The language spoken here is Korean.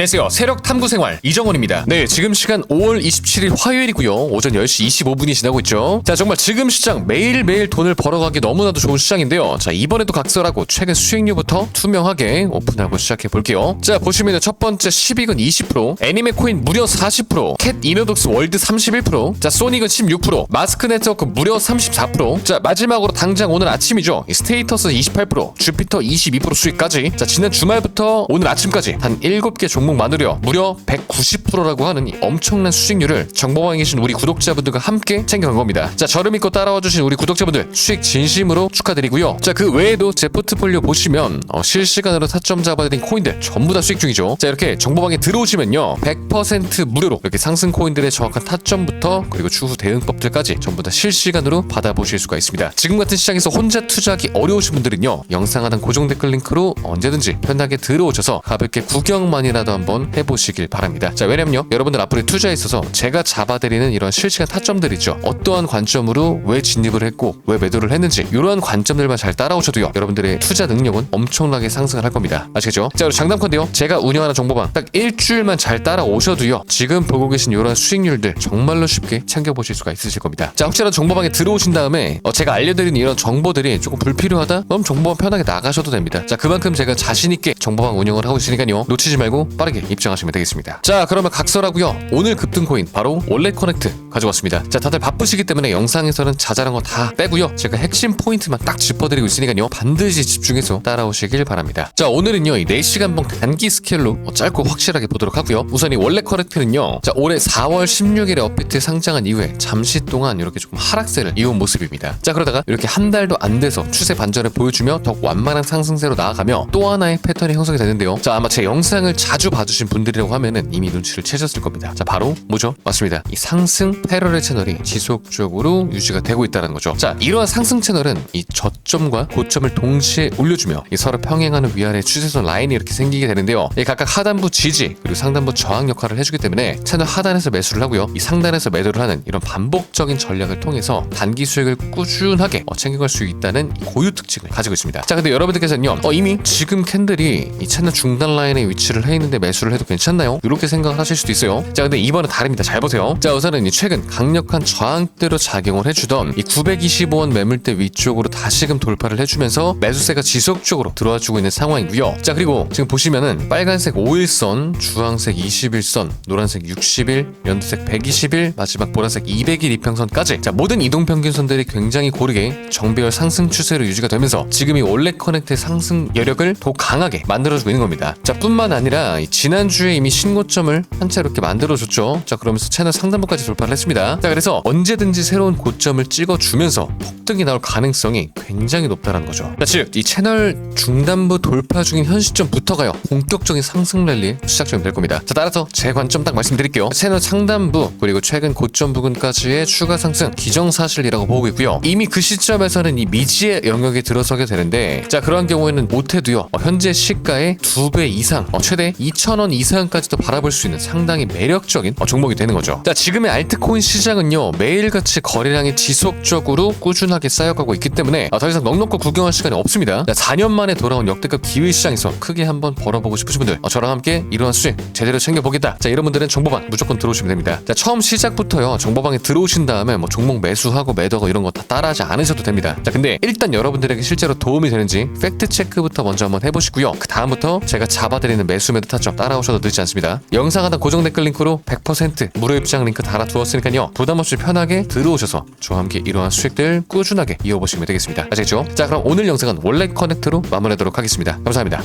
안녕하세요. 세력 탐구 생활 이정원입니다. 네, 지금 시간 5월 27일 화요일이고요. 오전 10시 25분이 지나고 있죠. 자, 정말 지금 시장 매일매일 돈을 벌어가기 너무나도 좋은 시장인데요. 자, 이번에도 각설하고 최근 수익률부터 투명하게 오픈하고 시작해 볼게요. 자, 보시면 첫 번째 10익은 20%, 애니메 코인 무려 40%, 캣 이노독스 월드 31%, 자, 소닉은 16%, 마스크 네트워크 무려 34%, 자, 마지막으로 당장 오늘 아침이죠. 이 스테이터스 28%, 주피터 22% 수익까지, 자, 지난 주말부터 오늘 아침까지 단 7개 종목 만으로 무려 190%라고 하는 이 엄청난 수익률을 정보방에 계신 우리 구독자분들과 함께 챙겨간 겁니다. 자, 저를 믿고 따라와 주신 우리 구독자분들 수익 진심으로 축하드리고요. 자, 그 외에도 제 포트폴리오 보시면 어, 실시간으로 타점 잡아드린 코인들 전부 다 수익 중이죠. 자, 이렇게 정보방에 들어오시면요. 100% 무료로 이렇게 상승 코인들의 정확한 타점부터 그리고 추후 대응법들까지 전부 다 실시간으로 받아보실 수가 있습니다. 지금 같은 시장에서 혼자 투자하기 어려우신 분들은요. 영상 하단 고정 댓글 링크로 언제든지 편하게 들어오셔서 가볍게 구경만이라도 한번 해보시길 바랍니다. 자, 왜냐면요. 여러분들 앞으로 투자에 있어서 제가 잡아드리는 이런 실시간 타점들이죠. 어떠한 관점으로 왜 진입을 했고 왜 매도를 했는지 이러한 관점들만 잘 따라오셔도요. 여러분들의 투자 능력은 엄청나게 상승을 할 겁니다. 아시겠죠? 자, 그리고 장담컨대요. 제가 운영하는 정보방 딱 일주일만 잘 따라오셔도요. 지금 보고 계신 이런 수익률들 정말로 쉽게 챙겨보실 수가 있으실 겁니다. 자, 혹시라도 정보방에 들어오신 다음에 어, 제가 알려드리는 이런 정보들이 조금 불필요하다? 그럼 정보방 편하게 나가셔도 됩니다. 자, 그만큼 제가 자신있게 정보방 운영을 하고 있으니까요. 놓치지 말고 빠르게 입장하시면 되겠습니다. 자, 그러면 각설하고요. 오늘 급등 코인 바로 원래 커넥트 가져왔습니다. 자, 다들 바쁘시기 때문에 영상에서는 자잘한 거 다 빼고요. 제가 핵심 포인트만 딱 짚어드리고 있으니까요. 반드시 집중해서 따라오시길 바랍니다. 자, 오늘은요. 이 4시간 봉 단기 스케일로 어, 짧고 확실하게 보도록 하고요. 우선 이 원래 커넥트는요. 자, 올해 4월 16일에 업비트 상장한 이후에 잠시 동안 이렇게 조금 하락세를 이은 모습입니다. 자, 그러다가 이렇게 한 달도 안 돼서 추세 반전을 보여주며 더욱 완만한 상승세로 나아가며 또 하나의 패턴이 형성이 되는데요. 자, 아마 제 영상을 자주 봐주신 분들이라고 하면은 이미 눈치를 채셨을 겁니다. 자, 바로 뭐죠? 맞습니다. 이 상승 패러렐 채널이 지속적으로 유지가 되고 있다는 거죠. 자, 이러한 상승 채널은 이 저점과 고점을 동시에 올려주며 이 서로 평행하는 위아래 추세선 라인이 이렇게 생기게 되는데요. 이 각각 하단부 지지 그리고 상단부 저항 역할을 해주기 때문에 채널 하단에서 매수를 하고요. 이 상단에서 매도를 하는 이런 반복적인 전략을 통해서 단기 수익을 꾸준하게 어, 챙겨갈 수 있다는 이 고유 특징을 가지고 있습니다. 자, 근데 여러분들께서는요, 어, 이미 지금 캔들이 이 채널 중단 라인에 위치를 해 있는데 매수를 해도 괜찮나요? 이렇게 생각을 하실 수도 있어요. 자, 근데 이번은 다릅니다. 잘 보세요. 자, 우선은 이 최근 강력한 저항대로 작용을 해주던 이 925원 매물대 위쪽으로 다시금 돌파를 해주면서 매수세가 지속적으로 들어와주고 있는 상황이고요. 자, 그리고 지금 보시면은 빨간색 5일선, 주황색 21선, 노란색 60일, 연두색 120일, 마지막 보라색 200일 이평선까지 자, 모든 이동 평균선들이 굉장히 고르게 정배열 상승 추세로 유지가 되면서 지금 이 원래 커넥트의 상승 여력을 더 강하게 만들어주고 있는 겁니다. 자, 뿐만 아니라 이 지난주에 이미 신고점을 한 차로 이렇게 만들어줬죠. 자, 그러면서 채널 상단부까지 돌파를 했습니다. 자, 그래서 언제든지 새로운 고점을 찍어주면서 폭등이 나올 가능성이 굉장히 높다는 거죠. 자, 즉, 이 채널 중단부 돌파 중인 현 시점부터가요, 본격적인 상승 랠리 시작점이 될 겁니다. 자, 따라서 제 관점 딱 말씀드릴게요. 채널 상단부, 그리고 최근 고점 부근까지의 추가 상승, 기정사실이라고 보고 있고요. 이미 그 시점에서는 이 미지의 영역에 들어서게 되는데, 자, 그러한 경우에는 못해도요, 어, 현재 시가의 두배 이상, 어, 최대 2,000원 이상까지도 바라볼 수 있는 상당히 매력적인 어, 종목이 되는 거죠. 자, 지금의 알트코인 시장은요, 매일같이 거래량이 지속적으로 꾸준하게 쌓여가고 있기 때문에 아, 더 이상 넉넉고 구경할 시간이 없습니다. 자, 4년 만에 돌아온 역대급 기회 시장에서 크게 한번 벌어보고 싶으신 분들, 어, 저랑 함께 이러한 수익 제대로 챙겨보겠다. 자, 이런 분들은 정보방 무조건 들어오시면 됩니다. 자, 처음 시작부터요, 정보방에 들어오신 다음에 뭐 종목 매수하고 매도하고 이런 거 다 따라하지 않으셔도 됩니다. 자, 근데 일단 여러분들에게 실제로 도움이 되는지 팩트 체크부터 먼저 한번 해보시고요. 그 다음부터 제가 잡아드리는 매수 매도 타점 따라오셔도 늦지 않습니다. 영상 하단 고정 댓글 링크로 100% 무료 입장 링크 달아두었으니까요. 부담 없이 편하게 들어오셔서 저와 함께 이러한 수익들 꾸준하게 이어보시면 되겠습니다. 아시겠죠? 자, 그럼 오늘 영상은 원래 커넥트로 마무리하도록 하겠습니다. 감사합니다.